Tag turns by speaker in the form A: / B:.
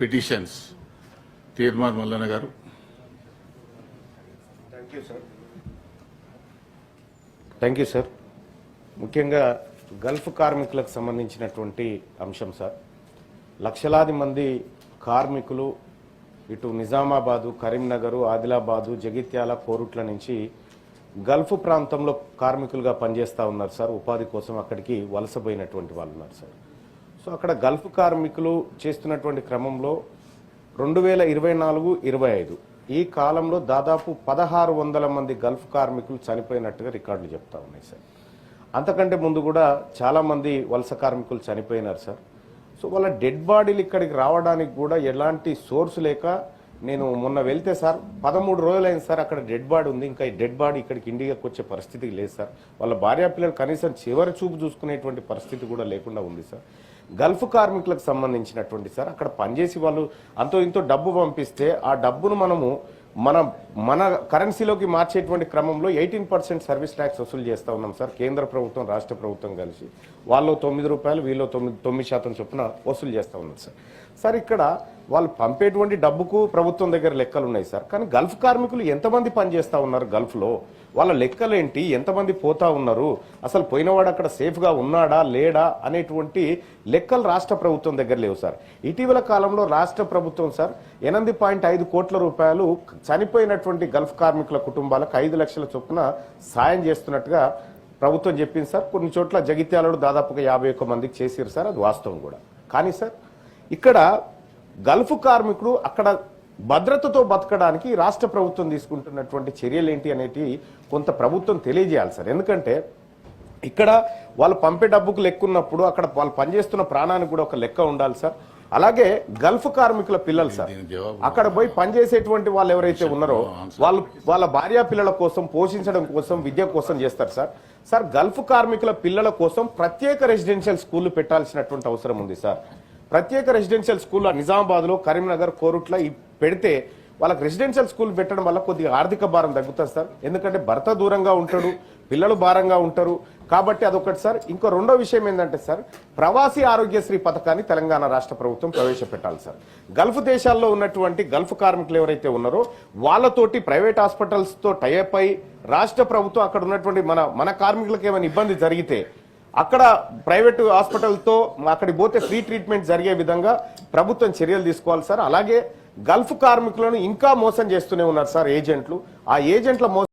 A: Petitions. తీర్మాన్ మల్లన్న గారు.
B: Thank you sir thank you sir ముఖ్యంగా గల్ఫ్ కార్మికులకు సంబంధించినటువంటి అంశం సార్ లక్షలాది మంది కార్మికులు ఇటు నిజామాబాదు కరీంనగరు ఆదిలాబాదు జగిత్యాల కోరుట్ల నుంచి గల్ఫ్ ప్రాంతంలో కార్మికులుగా పనిచేస్తూ ఉన్నారు సార్ ఉపాధి కోసం అక్కడికి వలసపోయినటువంటి వాళ్ళు ఉన్నారు సార్ సో అక్కడ గల్ఫ్ కార్మికులు చేస్తున్నటువంటి క్రమంలో రెండు వేల ఇరవై నాలుగు ఇరవై ఐదు ఈ కాలంలో దాదాపు పదహారు వందల మంది గల్ఫ్ కార్మికులు చనిపోయినట్టుగా రికార్డులు చెప్తా ఉన్నాయి సార్. అంతకంటే ముందు కూడా చాలామంది వలస కార్మికులు చనిపోయినారు సార్. సో వాళ్ళ డెడ్ బాడీలు ఇక్కడికి రావడానికి కూడా ఎలాంటి సోర్స్ లేక నేను మొన్న వెళ్తే సార్ పదమూడు రోజులైంది సార్ అక్కడ డెడ్ బాడీ ఉంది. ఇంకా ఈ డెడ్ బాడీ ఇక్కడికి ఇండియాకి వచ్చే పరిస్థితి లేదు సార్. వాళ్ళ భార్యా పిల్లలు కనీసం చివరి చూపు చూసుకునేటువంటి పరిస్థితి కూడా లేకుండా ఉంది సార్. గల్ఫ్ కార్మికులకు సంబంధించినటువంటి సార్ అక్కడ పనిచేసి వాళ్ళు అంతో ఇంతో డబ్బు పంపిస్తే ఆ డబ్బును మనము మన మన కరెన్సీలోకి మార్చేటువంటి క్రమంలో ఎయిటీన్ పర్సెంట్ సర్వీస్ ట్యాక్స్ వసూలు చేస్తూ ఉన్నాం సార్ కేంద్ర ప్రభుత్వం రాష్ట్ర ప్రభుత్వం కలిసి. వాళ్ళు తొమ్మిది రూపాయలు వీళ్ళు తొమ్మిది తొమ్మిది శాతం చొప్పున వసూలు చేస్తూ ఉన్నాం సార్. సార్ ఇక్కడ వాళ్ళు పంపేటువంటి డబ్బుకు ప్రభుత్వం దగ్గర లెక్కలు ఉన్నాయి సార్. కానీ గల్ఫ్ కార్మికులు ఎంతమంది పనిచేస్తా ఉన్నారు గల్ఫ్లో? వాళ్ళ లెక్కలేంటి? ఎంతమంది పోతా ఉన్నారు? అసలు పోయినవాడు అక్కడ సేఫ్గా ఉన్నాడా లేడా అనేటువంటి లెక్కలు రాష్ట్ర ప్రభుత్వం దగ్గర లేవు సార్. ఇటీవల కాలంలో రాష్ట్ర ప్రభుత్వం సార్ ఎనిమిది పాయింట్ ఐదు కోట్ల రూపాయలు చనిపోయినటువంటి గల్ఫ్ కార్మికుల కుటుంబాలకు ఐదు లక్షల చొప్పున సాయం చేస్తున్నట్టుగా ప్రభుత్వం చెప్పింది సార్. కొన్ని చోట్ల జగిత్యాలలో దాదాపుగా యాభై ఒక్క మందికి చేసారు సార్. అది వాస్తవం కూడా. కానీ సార్ ఇక్కడ గల్ఫ్ కార్మికుడు అక్కడ భద్రతతో బతకడానికి రాష్ట్ర ప్రభుత్వం తీసుకుంటున్నటువంటి చర్యలు ఏంటి అనేటి కొంత ప్రభుత్వం తెలియజేయాలి సార్. ఎందుకంటే ఇక్కడ వాళ్ళు పంపే డబ్బుకు లెక్క ఉన్నప్పుడు అక్కడ వాళ్ళు పనిచేస్తున్న ప్రాణానికి కూడా ఒక లెక్క ఉండాలి సార్. అలాగే గల్ఫ్ కార్మికుల పిల్లలు సార్. అక్కడ పోయి పనిచేసేటువంటి వాళ్ళు ఎవరైతే ఉన్నారో వాళ్ళు వాళ్ళ భార్యా పిల్లల కోసం పోషించడం కోసం విద్య కోసం చేస్తారు సార్. సార్ గల్ఫ్ కార్మికుల పిల్లల కోసం ప్రత్యేక రెసిడెన్షియల్ స్కూల్ పెట్టాల్సినటువంటి అవసరం ఉంది సార్. ప్రత్యేక రెసిడెన్షియల్ స్కూల్ నిజామాబాద్లో కరీంనగర్ కోరుట్ల పెడితే వాళ్ళకి రెసిడెన్షియల్ స్కూల్ పెట్టడం వల్ల కొద్దిగా ఆర్థిక భారం తగ్గుతుంది సార్. ఎందుకంటే భర్త దూరంగా ఉంటాడు పిల్లలు భారంగా ఉంటారు. కాబట్టి అదొకటి సార్. ఇంకో రెండో విషయం ఏంటంటే సార్ ప్రవాసీ ఆరోగ్యశ్రీ పథకాన్ని తెలంగాణ రాష్ట్ర ప్రభుత్వం ప్రవేశపెట్టాలి సార్. గల్ఫ్ దేశాల్లో ఉన్నటువంటి గల్ఫ్ కార్మికులు ఎవరైతే ఉన్నారో వాళ్ళతోటి ప్రైవేట్ హాస్పిటల్స్తో టైఅప్ అయి రాష్ట్ర ప్రభుత్వం అక్కడ ఉన్నటువంటి మన మన కార్మికులకు ఏమైనా ఇబ్బంది జరిగితే అక్కడ ప్రైవేట్ హాస్పిటల్తో అక్కడికి పోతే ఫ్రీ ట్రీట్మెంట్ జరిగే విధంగా ప్రభుత్వం చర్యలు తీసుకోవాలి సార్. అలాగే గల్ఫ్ కార్మికులను ఇంకా మోసం చేస్తూనే ఉన్నారు సార్ ఏజెంట్లు. ఆ ఏజెంట్ల మోసం